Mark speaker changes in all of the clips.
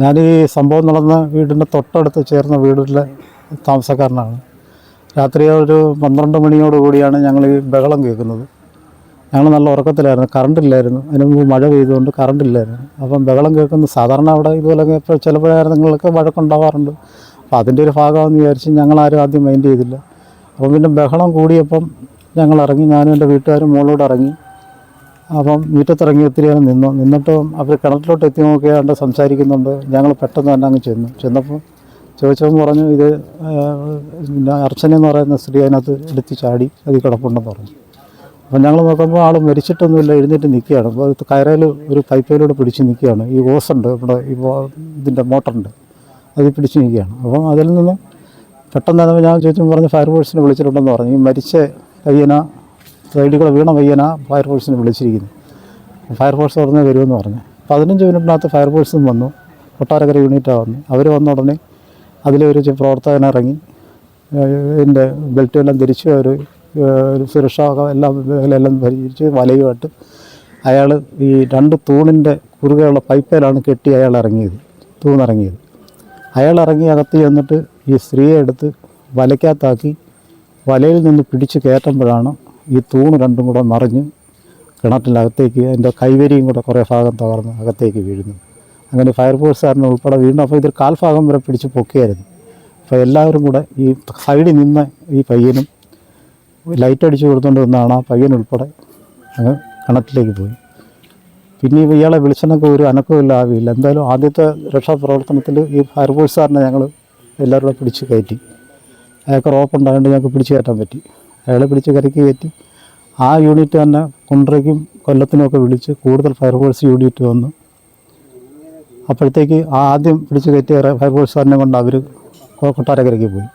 Speaker 1: ഞാൻ ഈ സംഭവം നടന്ന വീടിന്റെ തൊട്ടടുത്ത് ചേർന്ന വീടിലെ താമസക്കാരനാണ്. രാത്രി ഒരു പന്ത്രണ്ട് മണിയോട് കൂടിയാണ് ഞങ്ങൾ ഈ ബഹളം കേൾക്കുന്നത്. ഞങ്ങൾ നല്ല ഉറക്കത്തിലായിരുന്നു കറണ്ട് ഇല്ലായിരുന്നു. അതിന് മുമ്പ് മഴ പെയ്തുകൊണ്ട് കറണ്ട് ഇല്ലായിരുന്നു. അപ്പം ബഹളം കേൾക്കുന്നു സാധാരണ അവിടെ ഇതുപോലെ ഇപ്പോൾ ചിലപ്പോഴങ്ങൾക്ക് വഴക്കുണ്ടാവാറുണ്ട്. അപ്പോൾ അതിന്റെ ഒരു ഭാഗമാണെന്ന് വിചാരിച്ച് ഞങ്ങളാരും ആദ്യം മൈൻഡ് ചെയ്തില്ല. അപ്പം പിന്നെ ബഹളം കൂടിയപ്പം ഞങ്ങൾ ഇറങ്ങി ഞാനും എന്റെ വീട്ടുകാരും മുകളിലോട്ട് ഇറങ്ങി. അപ്പം മുറ്റത്തിറങ്ങി ഒത്തിരി നേരം നിന്നു. നിന്നിട്ടും അവർ കിണറ്റിലോട്ട് എത്തി നോക്കിയാണ്ട് സംസാരിക്കുന്നുണ്ട്. ഞങ്ങൾ പെട്ടെന്ന് തന്നെ അങ്ങ് ചെന്നു. ചെന്നപ്പോൾ ചോദിച്ചപ്പോൾ പറഞ്ഞു ഇത് പിന്നെ പറയുന്ന സ്ത്രീ അതിനകത്ത് എടുത്ത് ചാടി അത് കിടപ്പുണ്ടെന്ന് പറഞ്ഞു. അപ്പം ഞങ്ങൾ നോക്കുമ്പോൾ ആൾ മരിച്ചിട്ടൊന്നുമില്ല എഴുന്നേറ്റ് നിൽക്കുകയാണ് അപ്പോൾ കയറയിൽ ഒരു പൈപ്പിലൂടെ പിടിച്ച് നിൽക്കുകയാണ് ഈ ഓസുണ്ട് ഇവിടെ ഈ ഇതിന്റെ മോട്ടറുണ്ട് അത് പിടിച്ച് നിൽക്കുകയാണ് അപ്പം അതിൽ നിന്ന് പെട്ടെന്ന് ഞാൻ ചോദിച്ചു പറഞ്ഞ് ഫയർഫോഴ്സിനെ വിളിച്ചിട്ടുണ്ടെന്ന് പറഞ്ഞു. ഈ മരിച്ച പയ്യന സൈഡിൽ കൂടെ വീണ പയ്യന ഫയർഫോഴ്സിനെ വിളിച്ചിരിക്കുന്നു. ഫയർഫോഴ്സ് ഉടനെ വരുമെന്ന് പറഞ്ഞു. പതിനഞ്ച് മിനിറ്റിനകത്ത് ഫയർഫോഴ്സും വന്നു. കൊട്ടാരക്കര യൂണിറ്റാണ് വന്നു. അവർ വന്ന ഉടനെ അതിലൊരു പ്രവർത്തകൻ ഇറങ്ങി. ഇതിന്റെ ബെൽറ്റുമെല്ലാം ധരിച്ച് ഒരു സുരക്ഷാ എല്ലാം എല്ലാം ധരിച്ച് വലയുമായിട്ട് അയാൾ ഈ രണ്ട് തൂണിന്റെ കുറുകെയുള്ള പൈപ്പേലാണ് കെട്ടി അയാൾ ഇറങ്ങിയത്. തൂണിറങ്ങിയത് അയാൾ ഇറങ്ങി അകത്ത് ചെന്നിട്ട് ഈ സ്ത്രീയെ എടുത്ത് വലയ്ക്കകത്താക്കി. വലയിൽ നിന്ന് പിടിച്ച് കയറ്റുമ്പോഴാണ് ഈ തൂണ് രണ്ടും കൂടെ മറിഞ്ഞ് കിണറ്റിനകത്തേക്ക് അതിന്റെ കൈവരിയും കൂടെ കുറേ ഭാഗം തകർന്ന് അകത്തേക്ക് വീഴുന്നു. അങ്ങനെ ഫയർഫോഴ്സുകാരനെ ഉൾപ്പെടെ വീണ്ടും അപ്പോൾ ഇതിൽ കാൽഭാഗം വരെ പിടിച്ച് പൊക്കിയായിരുന്നു. അപ്പോൾ എല്ലാവരും കൂടെ ഈ സൈഡിൽ നിന്ന് ഈ പയ്യനും ലൈറ്റ് അടിച്ച് കൊടുത്തുകൊണ്ട് നിന്നാണ് ആ പയ്യൻ ഉൾപ്പെടെ അങ്ങ് കിണറ്റിലേക്ക് പോയി. പിന്നെ ഇയാളെ വിളിച്ചനൊക്കെ ഒരു അനക്കമില്ല ആവില്ല എന്തായാലും ആദ്യത്തെ രക്ഷാപ്രവർത്തനത്തിൽ ഈ ഫയർഫോഴ്സുകാരനെ ഞങ്ങൾ എല്ലാവരും കൂടെ പിടിച്ച് കയറ്റി. അയാൾക്ക് റോപ്പ് ഉണ്ടായതുകൊണ്ട് ഞങ്ങൾക്ക് പിടിച്ചു കയറ്റാൻ പറ്റി. അയാളെ പിടിച്ച് കരയ്ക്ക് കയറ്റി. ആ യൂണിറ്റ് തന്നെ കുണ്ട്രയ്ക്കും കൊല്ലത്തിനുമൊക്കെ വിളിച്ച് കൂടുതൽ ഫയർഫോഴ്സ് യൂണിറ്റ് വന്നു. അപ്പോഴത്തേക്ക് ആ ആദ്യം പിടിച്ച് കയറ്റിയ ഫയർഫോഴ്സുകാരനെ കൊണ്ട് അവർ കൊട്ടാരക്കരയ്ക്ക് പോയി.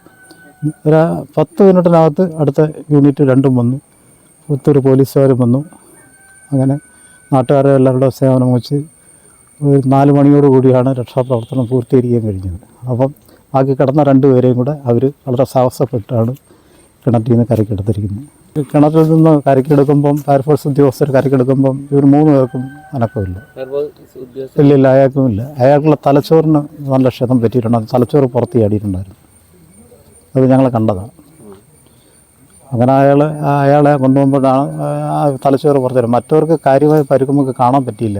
Speaker 1: ഒരു പത്ത് മിനിറ്റിനകത്ത് അടുത്ത യൂണിറ്റ് രണ്ടും വന്നു. പുത്തൂർ പോലീസുകാരും വന്നു. അങ്ങനെ നാട്ടുകാരെ എല്ലാവരുടെ സേവനം വെച്ച് ഒരു നാല് മണിയോട് കൂടിയാണ് രക്ഷാപ്രവർത്തനം പൂർത്തീകരിക്കാൻ കഴിഞ്ഞത്. അപ്പം ബാക്കി കിടന്ന രണ്ടുപേരെയും കൂടെ അവർ വളരെ സാഹസപ്പെട്ടാണ് കിണറ്റിൽ നിന്ന് കരക്കെടുത്തിരിക്കുന്നത് കിണറ്റിൽ നിന്ന് കരക്കെടുക്കുമ്പം ഫയർഫോഴ്സ് ഉദ്യോഗസ്ഥർ കരക്കെടുക്കുമ്പം ഇവർ മൂന്ന് പേർക്കും അനക്കമില്ല. ഇല്ല ഇല്ല അയാൾക്കും ഇല്ല അയാൾക്കുള്ള തലച്ചോറിന് നല്ല ക്ഷതം പറ്റിയിട്ടുണ്ട്. അത് തലച്ചോറ് പുറത്ത് ചാടിയിട്ടുണ്ടായിരുന്നു. അത് ഞങ്ങൾ കണ്ടതാണ്. അങ്ങനെ അയാൾ അയാളെ കൊണ്ടുപോകുമ്പോഴാണ് ആ തലച്ചോറ് പുറത്ത് വരും മറ്റവർക്ക് കാര്യമായി പരുക്കുമ്പോൾ കാണാൻ പറ്റിയില്ല.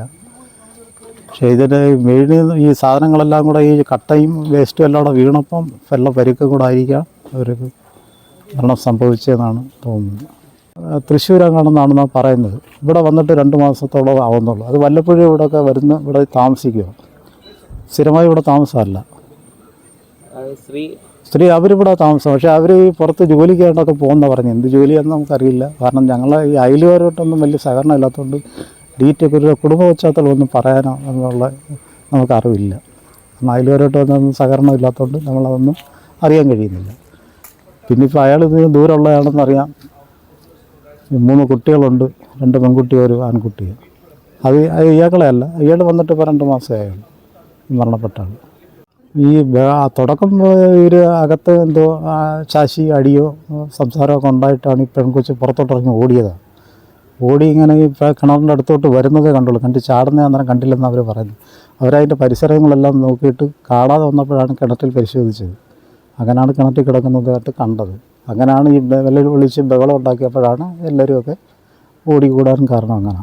Speaker 1: പക്ഷേ ഇതിന്റെ വീണ് ഈ സാധനങ്ങളെല്ലാം കൂടെ ഈ കട്ടയും വേസ്റ്റും എല്ലാം കൂടെ വീണപ്പം വല്ല പരുക്കും കൂടെ ആയിരിക്കാം അവർക്ക് മരണം സംഭവിച്ചതെന്നാണ് തോന്നുന്നത്. തൃശ്ശൂരങ്ങാണെന്നാണ് നാം പറയുന്നത്. ഇവിടെ വന്നിട്ട് രണ്ട് മാസത്തോളം ആവുന്നുള്ളൂ. അത് വല്ലപ്പോഴും ഇവിടെയൊക്കെ വരുന്ന ഇവിടെ താമസിക്കുക. സ്ഥിരമായി ഇവിടെ താമസമല്ല.
Speaker 2: സ്ത്രീ
Speaker 1: സ്ത്രീ അവരിവിടെ താമസം. പക്ഷേ അവർ ഈ പുറത്ത് ജോലിക്കായിട്ടൊക്കെ പോകുന്ന പറഞ്ഞു എന്ത് ജോലിയാണെന്ന് നമുക്കറിയില്ല. കാരണം ഞങ്ങളെ ഈ അയലുകാരോട്ടൊന്നും വലിയ സഹകരണം ഇല്ലാത്തതുകൊണ്ട് ഡീറ്റെയിൽ ഒരു കുടുംബ പശ്ചാത്തലം ഒന്നും പറയാനോ എന്നുള്ള നമുക്കറിവില്ല. കാരണം അയലുകാരോട്ടൊന്നും സഹകരണം ഇല്ലാത്തതുകൊണ്ട് നമ്മളതൊന്നും അറിയാൻ കഴിയുന്നില്ല. പിന്നെ ഇപ്പോൾ അയാൾ ഇത് ദൂരമുള്ളതാണെന്ന് അറിയാം. മൂന്ന് കുട്ടികളുണ്ട്. രണ്ട് പെൺകുട്ടി ഒരു ആൺകുട്ടി അത് അത് ഇയാളെ അല്ല. ഇയാൾ വന്നിട്ട് ഇപ്പോൾ രണ്ട് മാസമായുള്ളൂ മരണപ്പെട്ട ഈ തുടക്കം ഇവർ അകത്ത് എന്തോ ചാശി അടിയോ സംസാരമൊക്കെ ഉണ്ടായിട്ടാണ് ഈ പെൺകൊച്ച് പുറത്തോട്ടിറങ്ങി ഓടിയത്. ഓടി ഇങ്ങനെ ഈ കിണറിന്റെ അടുത്തോട്ട് വരുന്നതേ കണ്ടുള്ളൂ. കണ്ട് ചാടുന്ന അന്നേരം കണ്ടില്ലെന്ന് അവർ പറയുന്നു അവരതിന്റെ പരിസരങ്ങളെല്ലാം നോക്കിയിട്ട് കാണാതെ വന്നപ്പോഴാണ് കിണറ്റിൽ പരിശോധിച്ചത്. അങ്ങനെയാണ് കിണറ്റിൽ കിടക്കുന്നതായിട്ട് കണ്ടത്. അങ്ങനെയാണ് ഈ വെള്ളം വിളിച്ച് ബഹളം ഉണ്ടാക്കിയപ്പോഴാണ് ഒക്കെ കൂടാൻ കാരണം അങ്ങനെ.